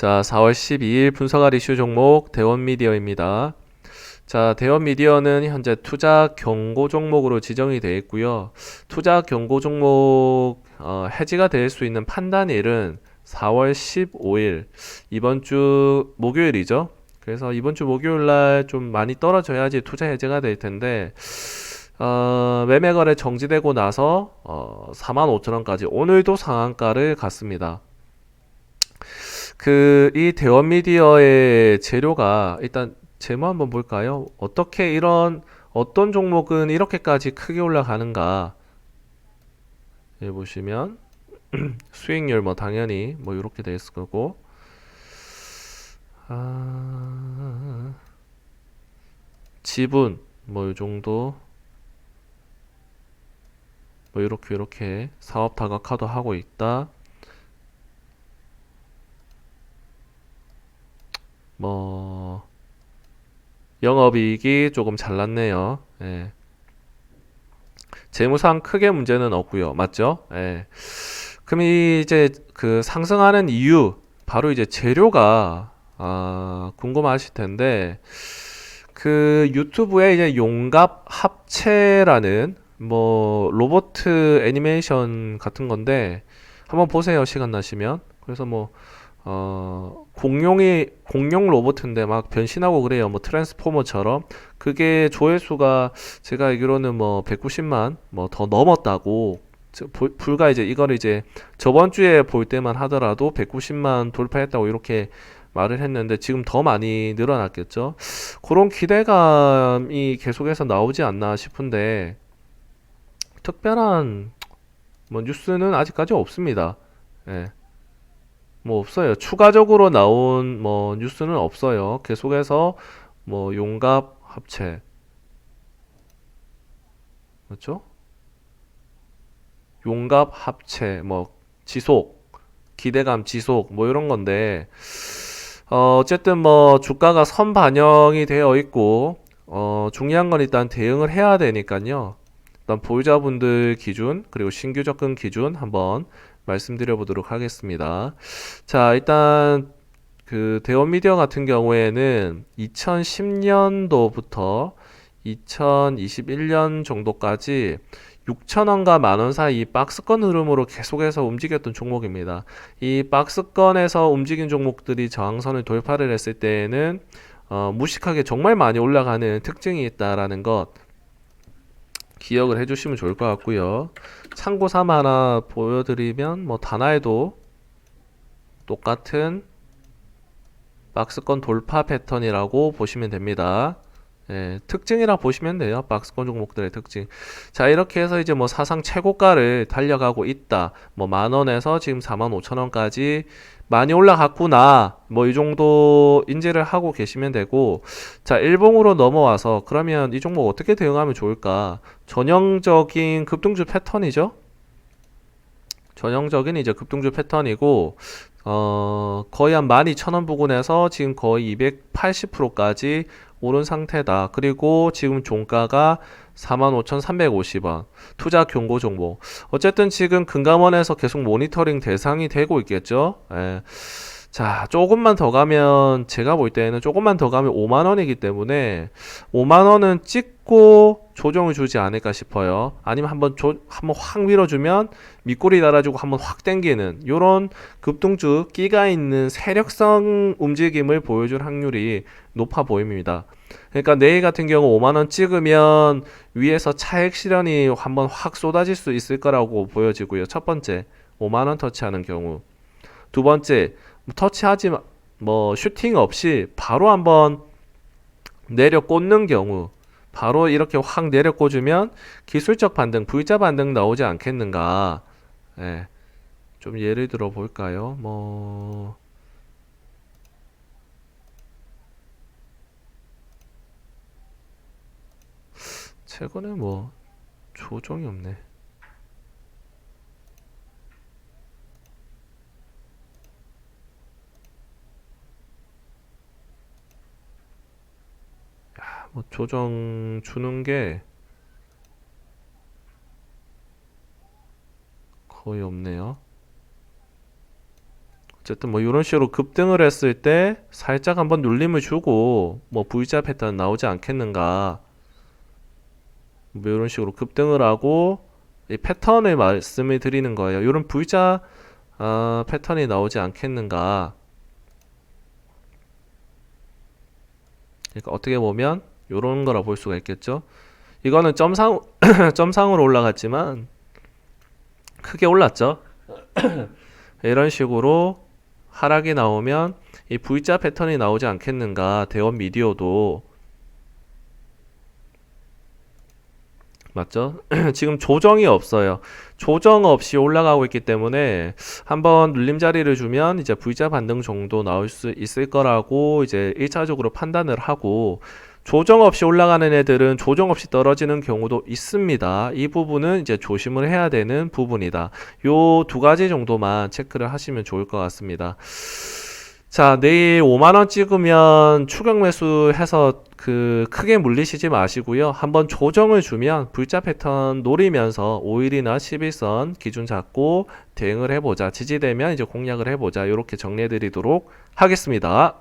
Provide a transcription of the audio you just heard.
자, 4월 12일 분석할 이슈 종목 대원 미디어입니다. 자, 대원 미디어는 현재 투자 경고 종목으로 지정이 되어 있고요. 투자 경고 종목 어, 해지가 될 수 있는 판단일은 4월 15일 이번 주 목요일이죠. 그래서 이번 주 목요일 날 좀 많이 떨어져야지 투자 해제가 될 텐데 어, 매매 거래 정지되고 나서 어, 45,000원까지 오늘도 상한가를 갔습니다. 그 이 대원 미디어의 재료가 일단 제목 한번 볼까요? 어떻게 이런 어떤 종목은 이렇게까지 크게 올라가는가? 여기 보시면 수익률 뭐 당연히 뭐 이렇게 돼 있을 거고 아, 지분 뭐 이 정도 뭐 이렇게 이렇게 사업 다각화도 하고 있다. 뭐 영업이익이 조금 잘났네요. 예. 재무상 크게 문제는 없고요. 맞죠? 예. 그럼 이 이제 그 상승하는 이유 바로 이제 재료가 아, 궁금하실 텐데 그 유튜브에 이제 용갑 합체라는 뭐 로보트 애니메이션 같은 건데 한번 보세요. 시간 나시면. 그래서 뭐 어, 공룡이 공룡 로봇인데 막 변신하고 그래요. 뭐 트랜스포머처럼. 그게 조회수가 제가 알기로는 뭐 190만 뭐 더 넘었다고. 저- 볼- 불과 이제 이걸 이제 저번 주에 볼 때만 하더라도 190만 돌파했다고 이렇게 말을 했는데 지금 더 많이 늘어났겠죠. 그런 기대감이 계속해서 나오지 않나 싶은데 특별한 뭐 뉴스는 아직까지 없습니다. 예. 뭐 없어요. 추가적으로 나온 뭐 뉴스는 없어요. 계속해서 뭐 용갑 합체 그렇죠? 용갑 합체 뭐 지속 기대감 지속 뭐 이런 건데 어 어쨌든 뭐 주가가 선 반영이 되어 있고 어 중요한 건 일단 대응을 해야 되니까요. 일단 보유자분들 기준 그리고 신규 접근 기준 한번 말씀드려 보도록 하겠습니다. 자, 일단 그 대원 미디어 같은 경우에는 2010년도부터 2021년 정도까지 6천원과 만원 사이 박스권 흐름으로 계속해서 움직였던 종목입니다. 이 박스권에서 움직인 종목들이 저항선을 돌파를 했을 때에는 어, 무식하게 정말 많이 올라가는 특징이 있다라는 것 기억을 해주시면 좋을 것 같고요. 참고 삼아 하나 보여드리면 뭐 다나에도 똑같은 박스권 돌파 패턴이라고 보시면 됩니다. 예, 특징이라 보시면 돼요. 박스권 종목들의 특징. 자, 이렇게 해서 이제 뭐 사상 최고가를 달려가고 있다. 뭐 만 원에서 지금 4만 5천 원까지 많이 올라갔구나. 뭐 이 정도 인지를 하고 계시면 되고. 자, 일봉으로 넘어와서 그러면 이 종목 어떻게 대응하면 좋을까? 전형적인 급등주 패턴이죠. 전형적인 이제 급등주 패턴이고 어, 거의 한 12,000원 부근에서 지금 거의 280%까지 오른 상태다. 그리고 지금 종가가 45,350원. 투자 경고 종목. 어쨌든 지금 금감원에서 계속 모니터링 대상이 되고 있겠죠. 예. 자, 조금만 더 가면 제가 볼 때는 조금만 더 가면 5만 원이기 때문에 5만 원은 찍 고 조정을 주지 않을까 싶어요. 아니면 한번 조, 한번 확 밀어주면 밑꼬리 달아주고 한번 확 당기는 요런 급등주 끼가 있는 세력성 움직임을 보여줄 확률이 높아 보입니다. 그러니까 내일 같은 경우 5만 원 찍으면 위에서 차액 실현이 한번 확 쏟아질 수 있을 거라고 보여지고요. 첫 번째 5만 원 터치하는 경우. 두 번째 뭐 터치하지 마- 뭐 슈팅 없이 바로 한번 내려 꽂는 경우 바로 이렇게 확 내려 꽂으면 기술적 반등, V자 반등 나오지 않겠는가? 예. 좀 예를 들어 볼까요? 뭐 최근에 뭐 조정이 없네. 뭐 조정 주는 게 거의 없네요. 어쨌든 뭐 이런 식으로 급등을 했을 때 살짝 한번 눌림을 주고 뭐 V자 패턴 나오지 않겠는가 뭐 이런 식으로 급등을 하고 이 패턴을 말씀을 드리는 거예요. 이런 V자 아, 패턴이 나오지 않겠는가 그러니까 어떻게 보면 이런 거라 볼 수가 있겠죠. 이거는 점상 점상으로 올라갔지만 크게 올랐죠. 이런 식으로 하락이 나오면 이 V자 패턴이 나오지 않겠는가 대원 미디어도 맞죠? 지금 조정이 없어요. 조정 없이 올라가고 있기 때문에 한번 눌림 자리를 주면 이제 V자 반등 정도 나올 수 있을 거라고 이제 1차적으로 판단을 하고 조정 없이 올라가는 애들은 조정 없이 떨어지는 경우도 있습니다. 이 부분은 이제 조심을 해야 되는 부분이다. 요 두 가지 정도만 체크를 하시면 좋을 것 같습니다. 자, 내일 5만원 찍으면 추격 매수 해서 그 크게 물리시지 마시고요. 한번 조정을 주면 V자 패턴 노리면서 5일이나 11선 기준 잡고 대응을 해보자. 지지되면 이제 공략을 해보자. 이렇게 정리해 드리도록 하겠습니다.